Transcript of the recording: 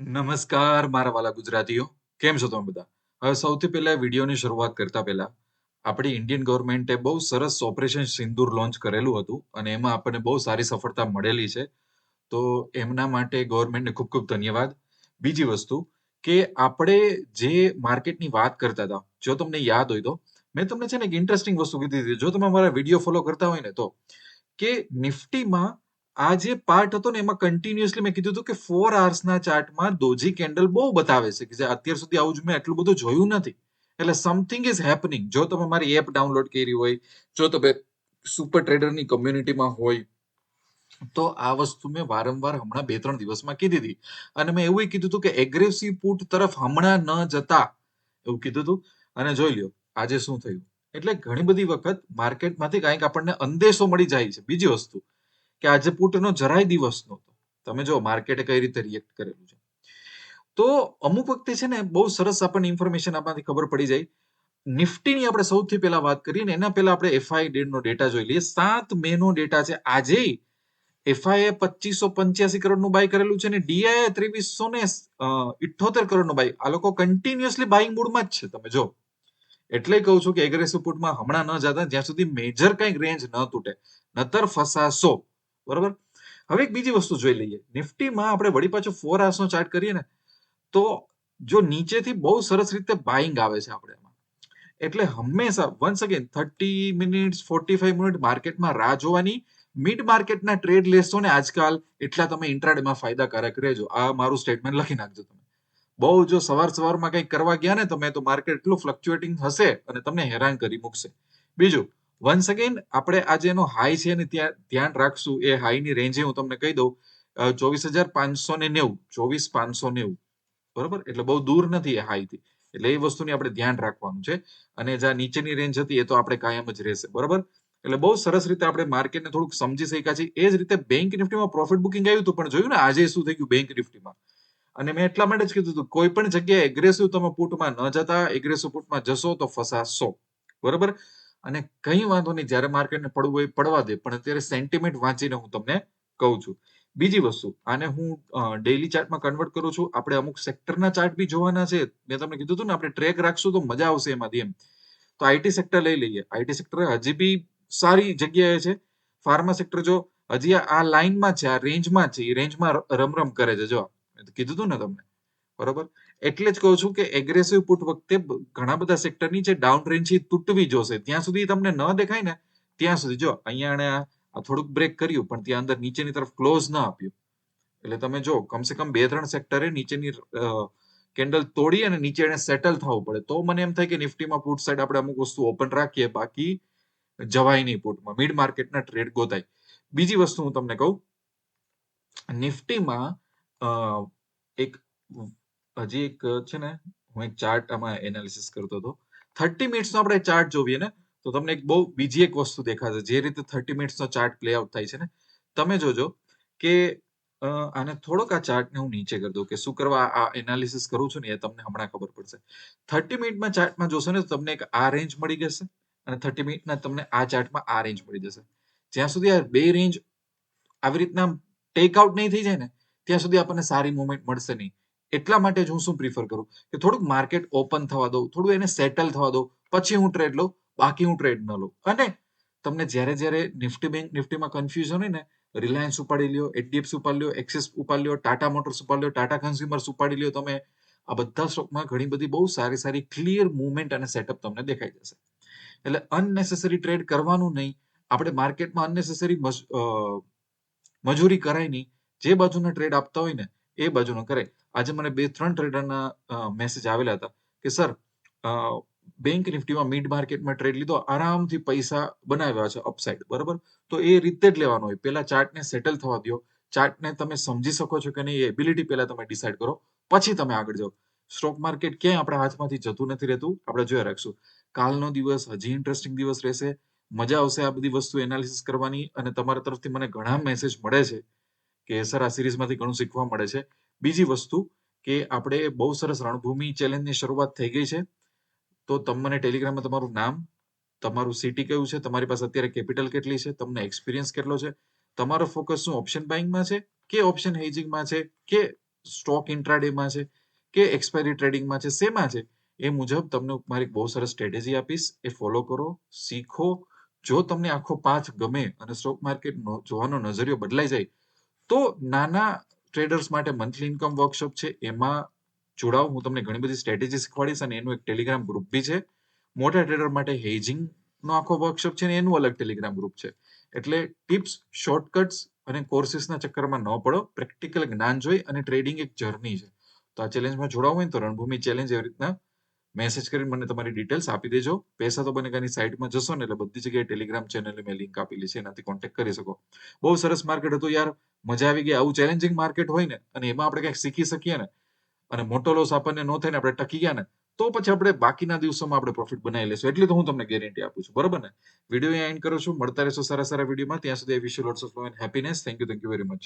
નમસ્કાર મારા વાલા ગુજરાતીઓ. કેમ છો તમે બધા? હવે સૌથી પહેલા વિડીયોની શરૂઆત કરતા પહેલા આપણી ઇન્ડિયન ગવર્મેન્ટે બહુ સરસ ઓપરેશન સિંદૂર લોન્ચ કરેલું હતું અને એમાં આપણને બહુ સારી સફળતા મળેલી છે. તો એમના માટે ગવર્મેન્ટને ખૂબ ખૂબ ધન્યવાદ. બીજી વસ્તુ કે આપણે જે માર્કેટની વાત કરતા હતા, જો તમને યાદ હોય તો, મેં તમને છે ને એક ઇન્ટરેસ્ટિંગ વસ્તુ કીધી હતી. જો તમે મારા વીડિયો ફોલો કરતા હોય ને તો, કે નિફ્ટીમાં આ જે પાર્ટ હતો ને, એમાં કન્ટિન્યુઅસલી મેં કીધું હતું કે ફોર આવર્સના ચાર્ટમાં દોજી કેન્ડલ બહુ બતાવે છે કે અત્યાર સુધી આવું જ મેં એટલું બધું જોયું નથી. એટલે સમથિંગ ઇઝ હેપનિંગ જો તમે મારી એપ ડાઉનલોડ કરી હોય, જો તમે સુપર ટ્રેડરની કમ્યુનિટીમાં હોય, તો આ વસ્તુ મેં વારંવાર હમણાં બે ત્રણ દિવસમાં કીધી હતી. અને મેં એવું કીધું હતું કે એગ્રેસિવ પુટ તરફ હમણાં ન જતા. એવું કીધું હતું. અને જોઈ લ્યો, આજે શું થયું? એટલે ઘણી બધી વખત માર્કેટમાંથી કંઈક આપણને અંદેશો મળી જાય છે. બીજી વસ્તુ કે આજે પુટનો જરાય દિવસ નહોતો. તમે જો માર્કેટે કઈ રીતે રિએક્ટ કરેલું છે. તો અમુક વખતે છે ને બહુ સરસ આપણને ઇન્ફોર્મેશન આપણાથી ખબર પડી જાય. નિફ્ટીની આપણે સૌથી પહેલા વાત કરીએ ને એના પહેલા આપણે એફઆઈ નો ડેટા જોઈ લઈએ. સાત મે નો ડેટા છે. આજે એફઆઈએ પચીસો પંચ્યાસી કરોડનું બાય કરેલું છે ને ડીઆઈએ ત્રેવીસો ને ઇઠોતેર કરોડનું બાય આ લોકો કન્ટિન્યુઅસલી બાઇંગ મૂડમાં જ છે. તમે જો. એટલે કહું છું કે એગ્રેસિવ પુટમાં હમણાં ન જતા, જ્યાં સુધી મેજર કંઈક રેન્જ ન તૂટે. નતર ફસાશો. બરોબર? હવે એક બીજી વસ્તુ જોઈ લઈએ. નિફ્ટીમાં આપણે વળી પાછો ફોર નો ચાર્ટ કરીએ ને, તો જો નીચેથી બહુ સરસ રીતે બાઇંગ આવે છે આપણે એમાં. એટલે હંમેશા once again thirty minutes forty five minute માર્કેટમાં રાહ જોવાની મિડ માર્કેટના ટ્રેડ લેશો ને આજકાલ એટલા તમે ઇન્ટ્રાડેમાં ફાયદાકારક રહેજો. આ મારું સ્ટેટમેન્ટ લખી નાખજો તમે. બહુ જો સવાર સવારમાં કંઈક કરવા ગયા ને તમે, તો માર્કેટ એટલું ફ્લક્ચ્યુએટિંગ હશે અને તમને હેરાન કરી મૂકશે. બીજું વન્સ અગેન આપણે આજે એનો હાઈ છે ને ત્યાં ધ્યાન રાખશું. એ હાઈની રેન્જે હું તમને કહી દઉં. ચોવીસ હજાર પાંચસો ને નેવું. ચોવીસ પાંચસો નેવું. બરોબર? એટલે બહુ દૂર નથી એ હાઈથી એટલે એ વસ્તુની આપણે ધ્યાન રાખવાનું છે. અને જ્યાં નીચેની રેન્જ હતી એ તો આપણે કાયમ જ રહેશે. બરોબર? એટલે બહુ સરસ રીતે આપણે માર્કેટને થોડુંક સમજી શક્યા છીએ. એ જ રીતે બેંક નિફ્ટીમાં પ્રોફિટ બુકિંગ આવ્યું હતું, પણ જોયું ને આજે શું થઈ ગયું બેંક નિફ્ટીમાં? અને મેં એટલા માટે જ કીધું હતું, કોઈ પણ જગ્યાએ એગ્રેસિવ તમે પુટમાં ન જતા એગ્રેસિવ પુટમાં જશો તો ફસાશો. બરોબર? અને કઈ વાંધો નહીં, જ્યારે માર્કેટને પડવું હોય પડવા દે, પણ અત્યારે સેન્ટિમેન્ટ વાંચીને હું તમને કહું છું. બીજી વસ્તુ, આને હું ડેઇલી ચાર્ટમાં કન્વર્ટ કરું છું. આપણે અમુક સેક્ટરના ચાર્ટ બી જોવાના છે. મેં તમને કીધું હતું ને, આપણે ટ્રેક રાખશું તો મજા આવશે એમાંથી એમ. તો આઈટી સેક્ટર લઈ લઈએ. આઈટી સેક્ટર હજી બી સારી જગ્યાએ છે. ફાર્મા સેક્ટર જો હજી આ લાઇનમાં છે, આ રેન્જમાં છે, એ રેન્જમાં રમરમ કરે છે. જો કીધું હતું ને તમને. બરોબર? એટલે જ કહું છું કે એગ્રેસિવ પુટ વખતે ઘણા બધા સેક્ટરની જે ડાઉન રેન્જ તૂટવી જોશે. ત્યાં સુધી તમને ન દેખાય ને, ત્યાં સુધી જો, અહીંયા આ થોડુંક બ્રેક કર્યું, પણ ત્યાં અંદર નીચેની તરફ ક્લોઝ ન આપ્યું. એટલે તમે જો, કમસે કમ બે ત્રણ સેક્ટરે નીચેની કેન્ડલ તોડી અને નીચે એને સેટલ થવું પડે. તો મને એમ થાય કે નિફ્ટીમાં પુટ સાઈડ આપણે અમુક વસ્તુ ઓપન રાખીએ, બાકી જવાય નહીં પુટમાં મિડ માર્કેટના ટ્રેડ ગોતાય. બીજી વસ્તુ હું તમને કહું, નિફ્ટીમાં એક હજી એક છે ને, હું એક ચાર્ટ આમાં એનાલિસિસ કરતો હતો. થર્ટી મિનિટ્સનો આપણે ચાર્ટ જોઈએ ને, તો તમને એક બહુ બીજી એક વસ્તુ દેખાશે, જે રીતે થર્ટી મિનિટ્સનો ચાર્ટ પ્લે આઉટ થાય છે ને. તમે જોજો કે આને થોડોક આ ચાર્ટને હું નીચે કરી દઉં કે શું કરવા આ એનાલિસિસ કરું છું ને એ તમને હમણાં ખબર પડશે. થર્ટી મિનિટમાં ચાર્ટમાં જોશો ને તો તમને એક આ રેન્જ મળી જશે અને થર્ટી મિનિટના તમને આ ચાર્ટમાં આ રેન્જ મળી જશે. જ્યાં સુધી આ બે રેન્જ આવી રીતના ટેક આઉટ નહીં થઈ જાય ને, ત્યાં સુધી આપણને સારી મુવમેન્ટ મળશે નહીં. એટલા માટે જ હું શું પ્રિફર કરું? કે થોડુંક માર્કેટ ઓપન થવા દઉં, થોડું એને સેટલ થવા દઉં, પછી હું ટ્રેડ લઉં, બાકી હું ટ્રેડ ન લઉં. અને તમને જ્યારે જ્યારે નિફ્ટી બેંક નિફ્ટીમાં કન્ફ્યુઝન હોય ને રિલાયન્સ ઉપાડી લ્યો એચડીએફસી ઉપાડી લ્યો એક્સિસ ઉપાડી લ્યો ટાટા મોટર્સ ઉપાડી લ્યો ટાટા કન્ઝ્યુમર્સ ઉપાડી લ્યો, તમે આ બધા સ્ટોકમાં ઘણી બધી બહુ સારી સારી ક્લિયર મુવમેન્ટ અને સેટઅપ તમને દેખાઈ જશે. એટલે અનનેસેસરી ટ્રેડ કરવાનું નહીં. આપણે માર્કેટમાં અનનેસેસરી મજૂરી કરાય નહીં. જે બાજુના ટ્રેડ આપતા હોય ને એ બાજુનો કરે. આજે મને બે, ત્રણ ટ્રેડરના મેસેજ આવેલા હતા કે સર બેંક નિફ્ટીમાં મિડ માર્કેટમાં ટ્રેડ લીધો, આરામથી પૈસા બનાવ્યા છે અપસાઇડ બરોબર? તો એ રીતે જ લેવાનો હોય. પેલા ચાર્ટને સેટલ થવા દો ચાર્ટને તમે સમજી શકો છો કે નહીં, એ એબિલિટી પહેલા તમે ડિસાઇડ કરો, પછી તમે આગળ જાઓ. સ્ટોક માર્કેટ ક્યાંય આપણા હાથમાંથી જતું નથી રહેતું, આપણે જોયા રાખશું. કાલનો દિવસ હજી ઇન્ટરેસ્ટિંગ દિવસ રહેશે. મજા આવશે આ બધી વસ્તુ એનાલિસિસ કરવાની અને તમારા તરફથી મને ઘણા મેસેજ મળે છે. કે સર આ સિરીઝમાંથી ઘણું શીખવા મળે છે. બીજી વસ્તુ કે આપણે બહુ સરસ રણભૂમિ ચેલેન્જની શરૂઆત થઈ ગઈ છે. તો તમને ટેલિગ્રામમાં તમારું નામ, તમારું સિટી કયું છે, તમારી પાસે અત્યારે કેપિટલ કેટલી છે, તમને એક્સપિરિયન્સ કેટલો છે, તમારો ફોકસ શું ઓપ્શન બાઇંગમાં છે, કે ઓપ્શન હેજિંગમાં છે, કે સ્ટોક ઇન્ટ્રાડેમાં છે, કે એક્સપાયરી ટ્રેડિંગમાં છે, શેમાં છે, એ મુજબ તમને મારી બહુ સરસ સ્ટ્રેટેજી આપીશ. એ ફોલો કરો, શીખો. જો તમને આખો પાથ ગમે અને સ્ટોક માર્કેટ જોવાનો નજરિયો બદલાઈ જાય તો નાના ટ્રેડર્સ માટે મંથલી ઇન્કમ વર્કશોપ છે. એમાં જોડાઓ, હું તમને ઘણી બધી સ્ટ્રેટેજી શીખવાડીશ અને એનું એક ટેલિગ્રામ ગ્રુપ બી છે. મોટા ટ્રેડર માટે હેજિંગ નો આખો વર્કશોપ છે ને એનું અલગ ટેલિગ્રામ ગ્રુપ છે. એટલે ટિપ્સ શોર્ટકટ્સ અને કોર્સિસના ચક્કરમાં ન પડો. પ્રેક્ટિકલ જ્ઞાન જોઈ અને ટ્રેડિંગ એક જર્ની છે. તો આ ચેલેન્જમાં જોડાવું હોય તો રણભૂમિ ચેલેન્જ એવી રીતના મેસેજ કરીને મને તમારી ડિટેલ્સ આપી દેજો. પૈસા તો બનેગાની સાઇટમાં જશો ને એટલે બધી જગ્યાએ ટેલિગ્રામ ચેનલની મેં લિંક આપેલી છે, એનાથી કોન્ટેક્ટ કરી શકો. બહુ સરસ માર્કેટ હતું યાર. મજા આવી ગઈ. આવું ચેલેન્જિંગ માર્કેટ હોય ને અને એમાં આપણે કંઈક શીખી શકીએ ને અને મોટો લોસ આપણને ન થાય ને આપણે ટકી ગયા ને, તો પછી આપણે બાકીના દિવસોમાં આપણે પ્રોફિટ બનાવી લેશું. એટલે તો હું તમને ગેરંટી આપું છું. બરોબર ને? વીડિયો એન્ડ કરું છું. મળતા રહેશો સારા સારા વિડીયોમાં ત્યાં સુધી wish lots of happiness thank you thank you very much